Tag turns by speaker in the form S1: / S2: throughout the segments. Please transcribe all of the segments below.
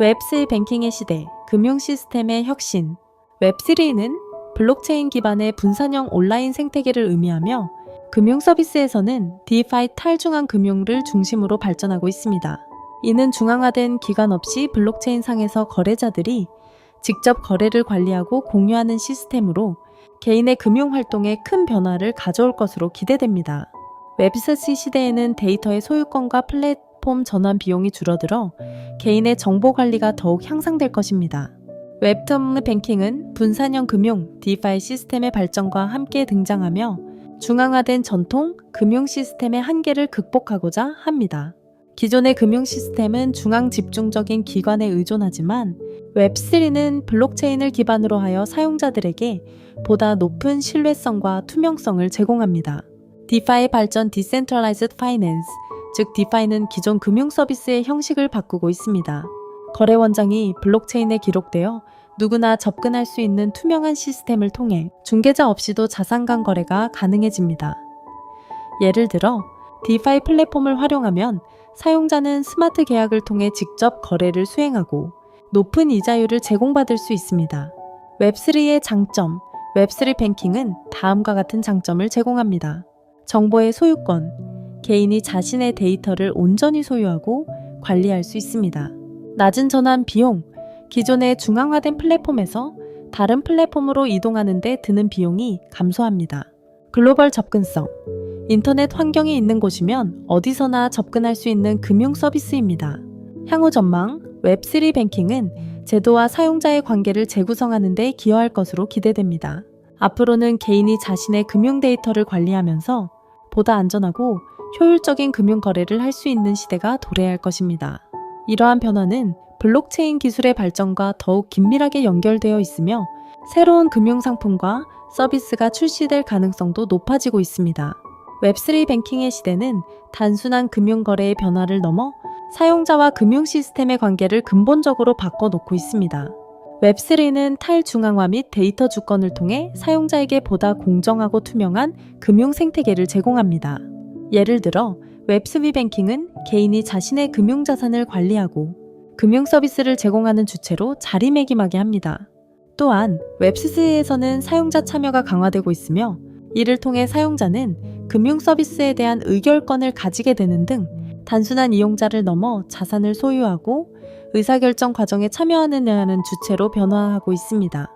S1: 웹3 뱅킹의 시대, 금융 시스템의 혁신. 웹3는 블록체인 기반의 분산형 온라인 생태계를 의미하며 금융 서비스에서는 DeFi 탈중앙 금융을 중심으로 발전하고 있습니다. 이는 중앙화된 기관 없이 블록체인 상에서 거래자들이 직접 거래를 관리하고 공유하는 시스템으로 개인의 금융 활동에 큰 변화를 가져올 것으로 기대됩니다. 웹3 시대에는 데이터의 소유권과 플랫 폼 전환 비용이 줄어들어 개인의 정보 관리가 더욱 향상될 것입니다. 웹텀 뱅킹은 분산형 금융, DeFi 시스템의 발전과 함께 등장하며 중앙화된 전통 금융 시스템의 한계를 극복하고자 합니다. 기존의 금융 시스템은 중앙 집중적인 기관에 의존하지만 웹3는 블록체인을 기반으로 하여 사용자들에게 보다 높은 신뢰성과 투명성을 제공합니다. DeFi 발전 Decentralized Finance, 즉 DeFi는 기존 금융 서비스의 형식을 바꾸고 있습니다. 거래 원장이 블록체인에 기록되어 누구나 접근할 수 있는 투명한 시스템을 통해 중개자 없이도 자산 간 거래가 가능해집니다. 예를 들어 DeFi 플랫폼을 활용하면 사용자는 스마트 계약을 통해 직접 거래를 수행하고 높은 이자율을 제공받을 수 있습니다. 웹3의 장점, 웹3 뱅킹은 다음과 같은 장점을 제공합니다. 정보의 소유권, 개인이 자신의 데이터를 온전히 소유하고 관리할 수 있습니다. 낮은 전환 비용, 기존의 중앙화된 플랫폼에서 다른 플랫폼으로 이동하는 데 드는 비용이 감소합니다. 글로벌 접근성, 인터넷 환경이 있는 곳이면 어디서나 접근할 수 있는 금융 서비스입니다. 향후 전망, 웹3 뱅킹은 제도와 사용자의 관계를 재구성하는 데 기여할 것으로 기대됩니다. 앞으로는 개인이 자신의 금융 데이터를 관리하면서 보다 안전하고 효율적인 금융 거래를 할 수 있는 시대가 도래할 것입니다. 이러한 변화는 블록체인 기술의 발전과 더욱 긴밀하게 연결되어 있으며 새로운 금융 상품과 서비스가 출시될 가능성도 높아지고 있습니다. 웹3 뱅킹의 시대는 단순한 금융 거래의 변화를 넘어 사용자와 금융 시스템의 관계를 근본적으로 바꿔놓고 있습니다. 웹3는 탈중앙화 및 데이터 주권을 통해 사용자에게 보다 공정하고 투명한 금융 생태계를 제공합니다. 예를 들어 웹3 뱅킹은 개인이 자신의 금융 자산을 관리하고 금융 서비스를 제공하는 주체로 자리매김하게 합니다. 또한 웹3에서는 사용자 참여가 강화되고 있으며 이를 통해 사용자는 금융 서비스에 대한 의결권을 가지게 되는 등 단순한 이용자를 넘어 자산을 소유하고 의사결정 과정에 참여하는 주체로 변화하고 있습니다.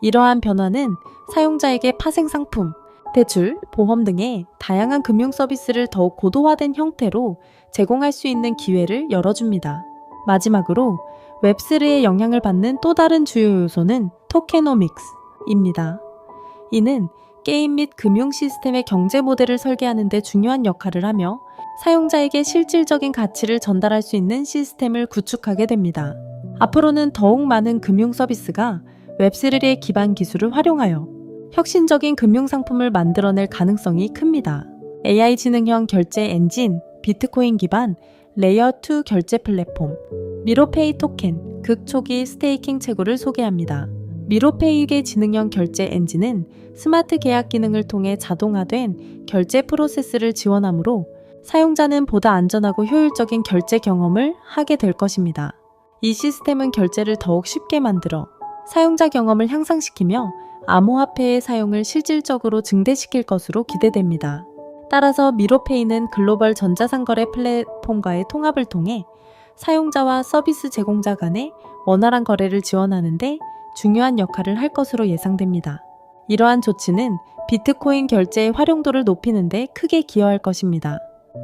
S1: 이러한 변화는 사용자에게 파생 상품, 대출, 보험 등의 다양한 금융 서비스를 더욱 고도화된 형태로 제공할 수 있는 기회를 열어줍니다. 마지막으로 웹3의 영향을 받는 또 다른 주요 요소는 토케노믹스입니다. 이는 게임 및 금융 시스템의 경제 모델을 설계하는 데 중요한 역할을 하며 사용자에게 실질적인 가치를 전달할 수 있는 시스템을 구축하게 됩니다. 앞으로는 더욱 많은 금융 서비스가 웹3의 기반 기술을 활용하여 혁신적인 금융 상품을 만들어낼 가능성이 큽니다. AI 지능형 결제 엔진, 비트코인 기반 레이어 2 결제 플랫폼, 미로페이 토켄, 극초기 스테이킹 채굴을 소개합니다. 미로페이의 지능형 결제 엔진은 스마트 계약 기능을 통해 자동화된 결제 프로세스를 지원하므로 사용자는 보다 안전하고 효율적인 결제 경험을 하게 될 것입니다. 이 시스템은 결제를 더욱 쉽게 만들어 사용자 경험을 향상시키며 암호화폐의 사용을 실질적으로 증대시킬 것으로 기대됩니다. 따라서 미로페이는 글로벌 전자상거래 플랫폼과의 통합을 통해 사용자와 서비스 제공자 간의 원활한 거래를 지원하는데 중요한 역할을 할 것으로 예상됩니다. 이러한 조치는 비트코인 결제의 활용도를 높이는 데 크게 기여할 것입니다.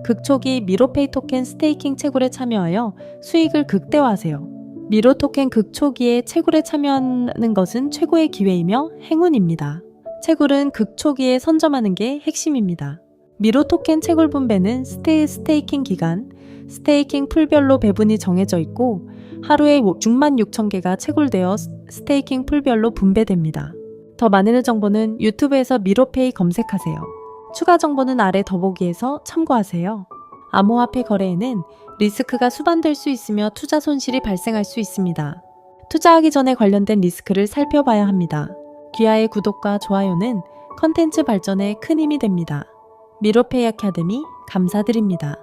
S1: 극초기 미로페이 토켄 스테이킹 채굴에 참여하여 수익을 극대화하세요. 미로 토켄 극초기에 채굴에 참여하는 것은 최고의 기회이며 행운입니다. 채굴은 극초기에 선점하는 게 핵심입니다. 미로 토켄 채굴 분배는 스테이 스테이킹 기간, 스테이킹 풀별로 배분이 정해져 있고 하루에 6만 6천 개가 채굴되어 스테이킹 풀별로 분배됩니다. 더 많은 정보는 유튜브에서 미로페이 검색하세요. 추가 정보는 아래 더보기에서 참고하세요. 암호화폐 거래에는 리스크가 수반될 수 있으며 투자 손실이 발생할 수 있습니다. 투자하기 전에 관련된 리스크를 살펴봐야 합니다. 귀하의 구독과 좋아요는 컨텐츠 발전에 큰 힘이 됩니다. 미로페이 아카데미 감사드립니다.